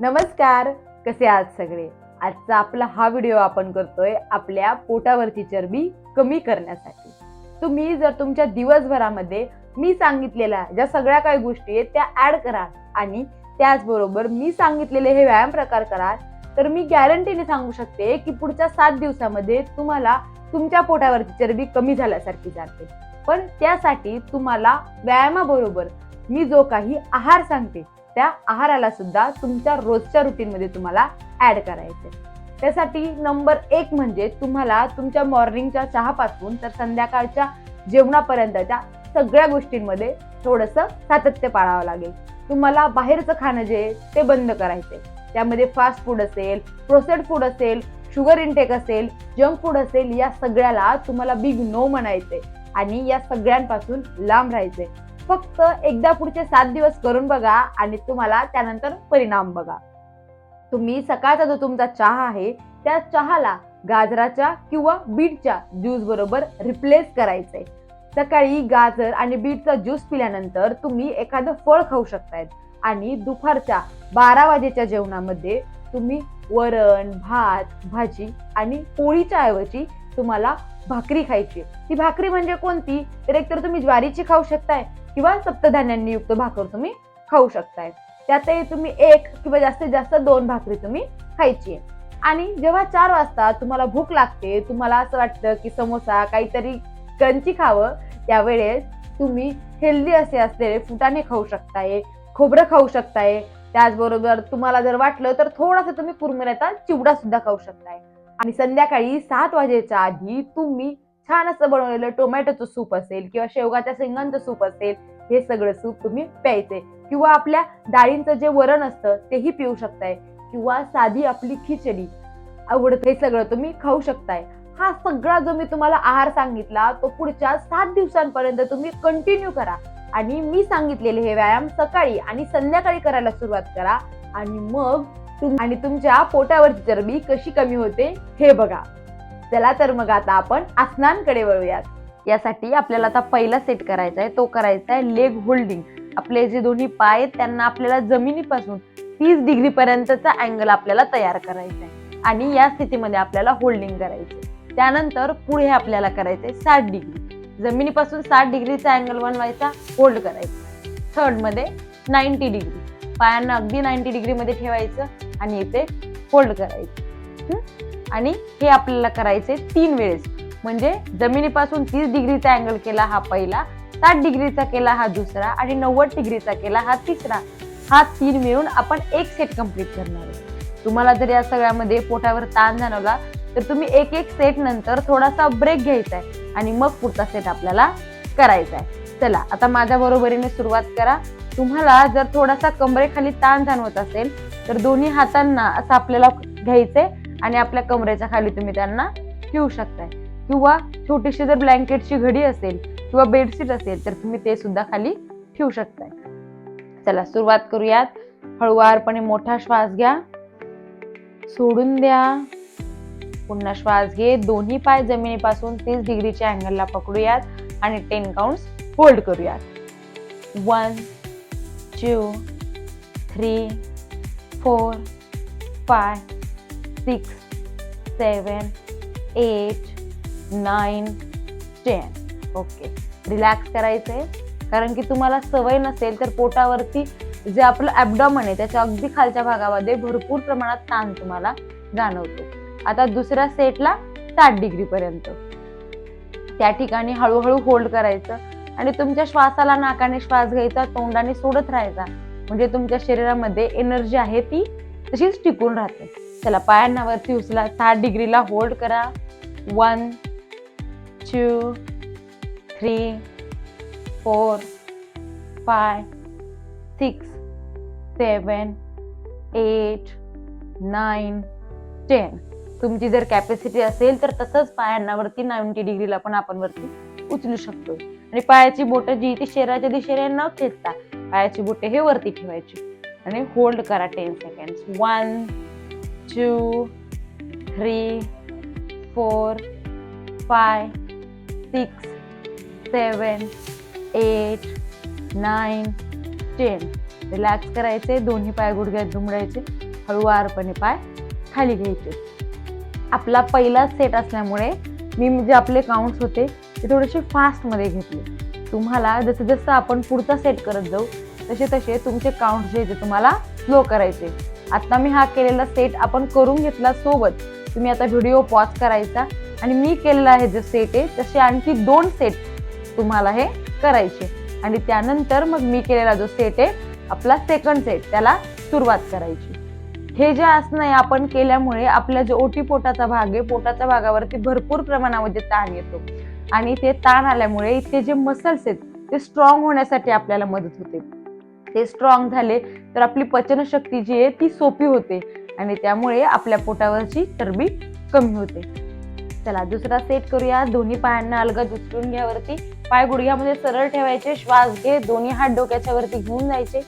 नमस्कार कसे आहात सगळे? आजचा आपला हा व्हिडिओ आपण करतोय आपल्या पोटावरची चरबी कमी करण्यासाठी. तुम्ही जर तुमच्या दिवसभरामध्ये मी सांगितलेल्या ज्या सगळ्या काही गोष्टी आहेत त्या ऍड करा आणि त्याचबरोबर मी सांगितलेले हे व्यायाम प्रकार करा तर मी गॅरंटीने सांगू शकते की पुढच्या सात दिवसामध्ये तुम्हाला तुमच्या पोटावरची चरबी कमी झाल्यासारखी जाते. पण त्यासाठी तुम्हाला व्यायामाबरोबर मी जो काही आहार सांगते त्या आहाराला सुद्धा तुमच्या रोजच्या रुटीनमध्ये तुम्हाला ऍड करायचे त्यासाठी नंबर एक म्हणजे तुम्हाला तुमच्या मॉर्निंगच्या चहापासून तर संध्याकाळच्या जेवणापर्यंतच्या सगळ्या गोष्टींमध्ये थोडंसं सातत्य पाळावं लागेल. तुम्हाला बाहेरचं खाणं जे ते बंद करायचे त्यामध्ये फास्ट फूड असेल प्रोसेड फूड असेल शुगर इनटेक असेल जंक फूड असेल या सगळ्याला तुम्हाला बिग नो म्हणायचे आणि या सगळ्यांपासून लांब राहायचे फक्त एकदा पुढचे सात दिवस करून बघा आणि तुम्हाला त्यानंतर परिणाम बघा. तुम्ही सकाळचा जो तुमचा चहा आहे त्या चहाला गाजराच्या किंवा बीटच्या ज्यूस बरोबर रिप्लेस करायचंय. सकाळी गाजर आणि बीटचा ज्यूस पिल्यानंतर तुम्ही एखादं फळ खाऊ शकतायत आणि दुपारच्या बारा वाजेच्या जेवणामध्ये तुम्ही वरण भात भाजी आणि पोळीच्या ऐवजी तुम्हाला भाकरी खायची ती भाकरी म्हणजे कोणती? तर एकतर तुम्ही ज्वारीची खाऊ शकताय किंवा सप्तधान्यांनी युक्त भाकर तुम्ही खाऊ शकताय. त्यातही तुम्ही एक किंवा जास्तीत जास्त दोन भाकरी तुम्ही खायची आणि जेव्हा चार वाजता तुम्हाला भूक लागते तुम्हाला असं वाटतं की समोसा काहीतरी क्रंची खावं त्यावेळेस तुम्ही हेल्दी असे असलेले फुटाणे खाऊ शकताय खोबरं खाऊ शकताय. त्याचबरोबर तुम्हाला जर वाटलं तर थोडासा तुम्ही कुरमुऱ्याचा चिवडा सुद्धा खाऊ शकताय. आणि संध्याकाळी सात वाजेच्या आधी तुम्ही छान असं बनवलेलं टोमॅटोचं सूप असेल किंवा शेवगाच्या शेंगांचं सूप असेल हे सगळं सूप तुम्ही प्यायचे. किंवा आपल्या डाळींचं जे वरण असतं तेही पिऊ शकताय. किंवा साधी आपली खिचडी आवडत हे सगळं तुम्ही खाऊ शकताय. हा सगळा जो मी तुम्हाला आहार सांगितला तो पुढच्या सात दिवसांपर्यंत तुम्ही कंटिन्यू करा. आणि मी सांगितलेले हे व्यायाम सकाळी आणि संध्याकाळी करायला सुरुवात करा. आणि मग तुम आणि तुमच्या पोटावरची चरबी कशी कमी होते हे बघा. चला तर मग आता आपण आसनांकडे वळूयात. यासाठी आपल्याला आता पहिला सेट करायचा आहे. तो करायचा आहे लेग होल्डिंग आपले जे दोन्ही पाय आहेत त्यांना आपल्याला जमिनीपासून तीस डिग्री पर्यंतचा अँगल आपल्याला तयार करायचा आहे. आणि या स्थितीमध्ये आपल्याला होल्डिंग करायचे त्यानंतर पुढे आपल्याला करायचंय साठ डिग्री जमिनीपासून साठ डिग्रीचा अँगल बनवायचा होल्ड करायचा. थर्डमध्ये नाईन्टी डिग्री पायांना अगदी नाईन्टी डिग्रीमध्ये ठेवायचं आणि इथे फोल्ड करायचं. आणि हे आपल्याला करायचे तीन वेळेस. म्हणजे जमिनीपासून तीस डिग्रीचा अँगल केला हा पहिला साठ डिग्रीचा केला हा दुसरा आणि नव्वद डिग्रीचा केला हा तिसरा. हा तीन मिळून आपण एक सेट कंप्लीट करणार आहे. तुम्हाला जर या सगळ्यामध्ये पोटावर ताण जाणवला तर तुम्ही एक एक सेट नंतर थोडासा ब्रेक घ्यायचा आहे आणि मग पुढचा सेट आपल्याला करायचा आहे. चला आता माझ्या बरोबरीने सुरुवात करा. तुम्हाला जर थोडासा कमरेखाली ताण जाणवत असेल तर दोन्ही हातांना असं आपल्याला घ्यायचंय आणि आपल्या कमरेच्या खाली तुम्ही त्यांना ठेवू शकताय. किंवा छोटीशी जर ब्लँकेटची घडी असेल किंवा बेडशीट असेल तर तुम्ही ते सुद्धा खाली ठेवू शकताय. चला सुरुवात करूयात. हळुवारपणे मोठा श्वास घ्या. सोडून द्या. पुन्हा श्वास घे दोन्ही पाय जमिनीपासून तीस डिग्रीच्या अँगलला पकडूयात आणि टेन काउंट होल्ड करूयात. One two, three four five six seven eight nine ten. Okay relax करायचंय. कारण की तुम्हाला सवय नसेल तर पोटावरती जे आपलं ॲबडॉमन आहे त्याच्या अगदी खालच्या भागामध्ये भरपूर प्रमाणात ताण तुम्हाला जाणवतो. आता दुसऱ्या सेटला साठ डिग्री पर्यंत. त्या ठिकाणी हळूहळू होल्ड करायचं. आणि तुमच्या श्वासाला नाकाने श्वास घ्यायचा तोंडाने सोडत राहायचा. म्हणजे तुमच्या शरीरामध्ये एनर्जी आहे ती तशीच टिकून राहते. चला पायांना वरती उचला. सात डिग्रीला होल्ड करा. One two three four five six seven eight nine ten. तुमची जर कॅपॅसिटी असेल तर तसंच पायांना वरती नाईन्टी डिग्रीला पण आपण वरती उचलू शकतो आणि पायाची बोटं जी ती शरीराच्या दिशेने न खेचता पायाची बोटे हे वरती ठेवायची. आणि होल्ड करा ten second one two three four five six seven eight nine ten relax करायचे दोन्ही पाय गुडघ्यात दुमडायचे हळुवारपणे पाय खाली घ्यायचे. आपला पहिला सेट असल्यामुळे मी जे आपले काउंट्स होते ते थोडेसे फास्टमध्ये घेतले. तुम्हाला जसं जसं आपण पुढचा सेट करत जाऊ तसे तसे तुमचे काउंट जे ते तुम्हाला स्लो करायचे. आता मी हा केलेला सेट आपण करून घेतला सोबत. तुम्ही आता व्हिडिओ पॉज करायचा. आणि मी केलेला आहे जे सेट आहे तसे आणखी दोन सेट तुम्हाला हे करायचे. आणि त्यानंतर मग मी केलेला जो सेट आहे आपला सेकंड सेट त्याला सुरुवात करायची. हे जे आसन आहे आपण केल्यामुळे आपल्या जो ओटी पोटाचा भाग आहे पोटाच्या भागावरती भरपूर प्रमाणामध्ये ताण येतो. आणि ते ताण आल्यामुळे इथे जे मसल्स आहेत ते स्ट्रॉंग होण्यासाठी आपल्याला मदत होते. ते स्ट्रॉंग झाले तर आपली पचनशक्ती जी आहे ती सोपी होते आणि त्यामुळे आपल्या पोटावरची चरबी कमी होते. चला दुसरा सेट करूया. दोन्ही पायांना अलगद उचलून घ्यावरती. पाय गुडघ्यामध्ये सरळ ठेवायचे. श्वास घे. दोन्ही हात डोक्याच्या वरती घेऊन जायचे.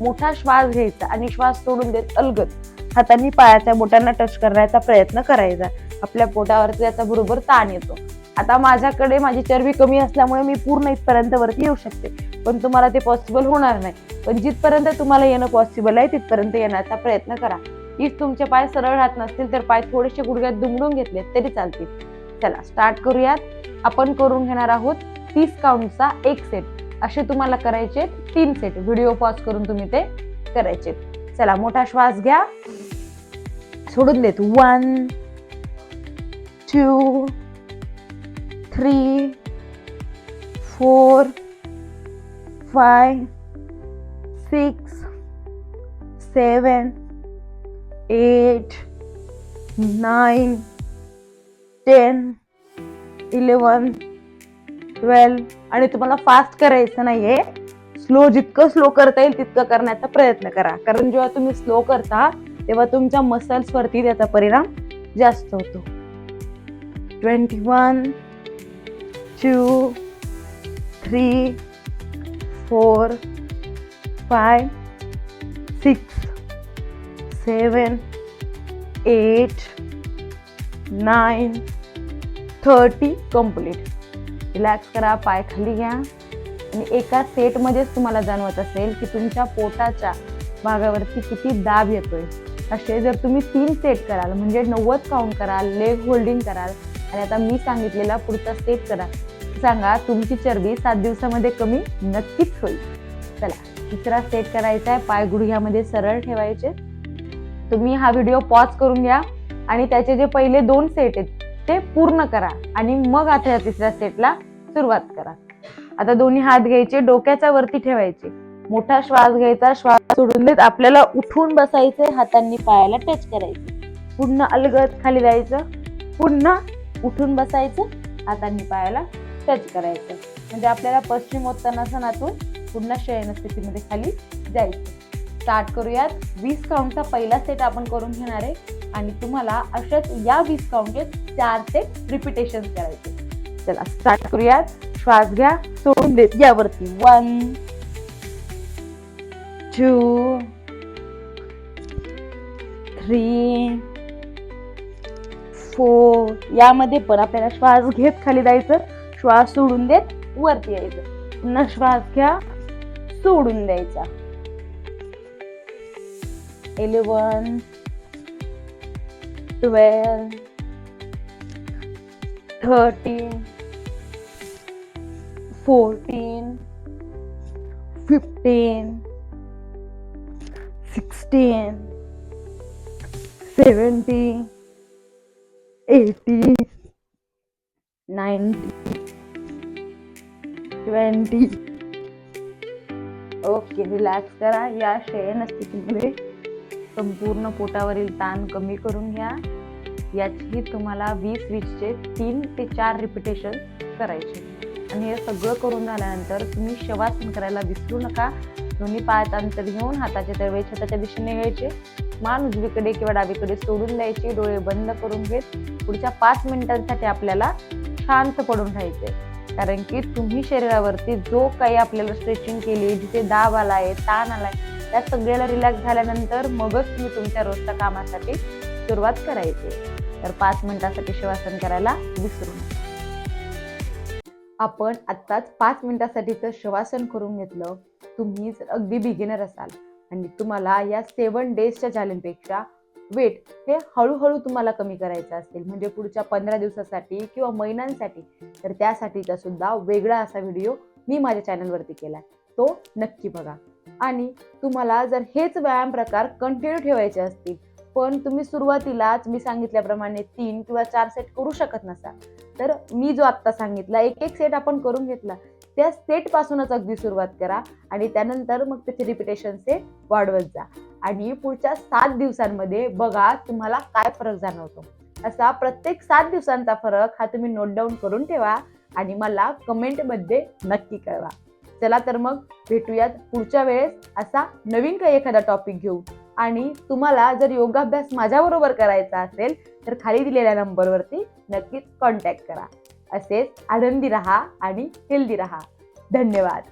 मोठा श्वास घ्यायचा आणि श्वास सोडून देत अलगद हातांनी पायाच्या बोटांना टच करण्याचा प्रयत्न करायचा. आपल्या पोटावरती त्याचा बरोबर ताण येतो. आता माझ्याकडे माझी चरबी कमी असल्यामुळे मी पूर्ण इथपर्यंत वरती येऊ शकते. पण तुम्हाला ते पॉसिबल होणार नाही. पण जिथपर्यंत तुम्हाला येणं पॉसिबल आहे तिथपर्यंत येण्याचा प्रयत्न करा. इफ तुमचे पाय सरळ राहत नसतील तर पाय थोडेसे गुडघ्यात दुमडून घेतले तरी चालतील. चला स्टार्ट करूयात. आपण करून घेणार आहोत तीस काउंटचा एक सेट असे तुम्हाला करायचे तीन सेट व्हिडिओ पॉज करून तुम्ही ते करायचे चला मोठा श्वास घ्या. सोडून देत. One two three four five six seven eight nine ten eleven twelve. आणि तुम्हाला फास्ट करायचं नाहीये. स्लो जितकं स्लो करता येईल तितकं करण्याचा प्रयत्न करा. कारण जेव्हा तुम्ही स्लो करता तेव्हा तुमच्या मसल्सवरती त्याचा परिणाम जास्त होतो. Twenty one two three four five six seven eight nine thirty complete relax करा पाय खाली घ्या. आणि एका सेटमध्येच तुम्हाला जाणवत असेल की तुमच्या पोटाच्या भागावरती किती दाब येतोय. असे जर तुम्ही तीन सेट कराल म्हणजे नव्वद काउंट कराल लेग होल्डिंग कराल आणि आता मी सांगितलेला पुढचा सेट करा. सांगा तुमची चरबी सात दिवसामध्ये कमी नक्कीच होईल. चला तिसरा सेट करायचा आहे. पाय गुडघ्यामध्ये सरळ ठेवायचे. तुम्ही हा व्हिडिओ पॉज करून घ्या आणि त्याचे जे पहिले दोन सेट आहेत ते पूर्ण करा आणि मग आता तिसऱ्या सेटला सुरुवात करा. आता दोन्ही हात घ्यायचे डोक्याच्या वरती ठेवायचे. मोठा श्वास घ्यायचा श्वास सोडून देत आपल्याला उठून बसायचे हातांनी पायाला टच करायचे. पुन्हा अलगद खाली जायचं पुन्हा उठून बसायचं हातांनी पायाला टच करायचं. म्हणजे आपल्याला पश्चिमोत्तानासनातून पुन्हा शयन स्थितीमध्ये खाली जायचं. स्टार्ट करूयात. वीस काउंटचा पहिला सेट आपण करून घेणार आहे. आणि तुम्हाला अशाच या वीस काउंटचे चार सेट रिपिटेशन करायचे. चला स्टार्ट करूयात. श्वास घ्या. सोडून देत यावरती. वन टू थ्री फोर यामध्ये पण आपल्याला श्वास घेत खाली जायचं. श्वास सोडून देत वरती यायचं. पुन्हा श्वास घ्या सोडून द्यायचा. Eleven twelve thirteen fourteen fifteen sixteen seventy eighty ninety twenty okay relax करा. या शयन स्थितीमध्ये संपूर्ण पोटावरील ताण कमी करून घ्या. याची तुम्हाला वीस वीसचे तीन ते चार रिपिटेशन करायचे. आणि हे सगळं करून झाल्यानंतर तुम्ही शवासन करायला विसरू नका. दोन्ही पायात अंतर घेऊन हाताचे तळवे छताच्या दिशेने घ्यायचे. मान उजवीकडे किंवा डावीकडे सोडून द्यायचे. डोळे बंद करून घेत पुढच्या पाच मिनिटांसाठी आपल्याला शांत पडून राहायचे कारण की तुम्ही शरीरावरती जो काही आपल्याला स्ट्रेचिंग केली जिथे दाब आलाय ताण आलाय त्या सगळ्याला रिलॅक्स झाल्यानंतर मगच तुम्ही तुमच्या रोजच्या कामासाठी सुरुवात करायची. तर पाच मिनिटासाठी शवासन करायला विसरू नका. आपण आत्ताच पाच मिनिटासाठीचं शवासन करून घेतलं. तुम्ही अगदी बिगिनर असाल. आणि तुम्हाला या सेवन डेजच्या चॅलेंजपेक्षा वेट हे हळूहळू तुम्हाला कमी करायचं असेल म्हणजे पुढच्या पंधरा दिवसासाठी किंवा महिन्यांसाठी तर त्यासाठीचा सुद्धा वेगळा असा व्हिडिओ मी माझ्या चॅनलवरती केला तो नक्की बघा. आणि तुम्हाला जर हेच व्यायाम प्रकार कंटिन्यू ठेवायचे असतील पण तुम्ही सुरुवातीलाच मी सांगितल्याप्रमाणे तीन किंवा चार सेट करू शकत नसाल तर मी जो आत्ता सांगितला एक एक सेट आपण करून घेतला त्या सेटपासूनच अगदी सुरुवात करा आणि त्यानंतर मग त्याचे रिपिटेशन सेट वाढवत जा. आणि पुढच्या सात दिवसांमध्ये बघा तुम्हाला काय फरक जाणवतो. असा प्रत्येक सात दिवसांचा फरक हा तुम्ही नोट डाऊन करून ठेवा आणि मला कमेंटमध्ये नक्की कळवा. चला तर मग भेटूयात पुढच्या वेळेस असा नवीन काही एखादा टॉपिक घेऊ आणि तुम्हाला जर योगाभ्यास माझ्याबरोबर करायचा असेल तर खाली दिलेल्या नंबरवरती नक्कीच कॉन्टॅक्ट करा. असेच आनंदी राहा आणि हेल्दी राहा. धन्यवाद.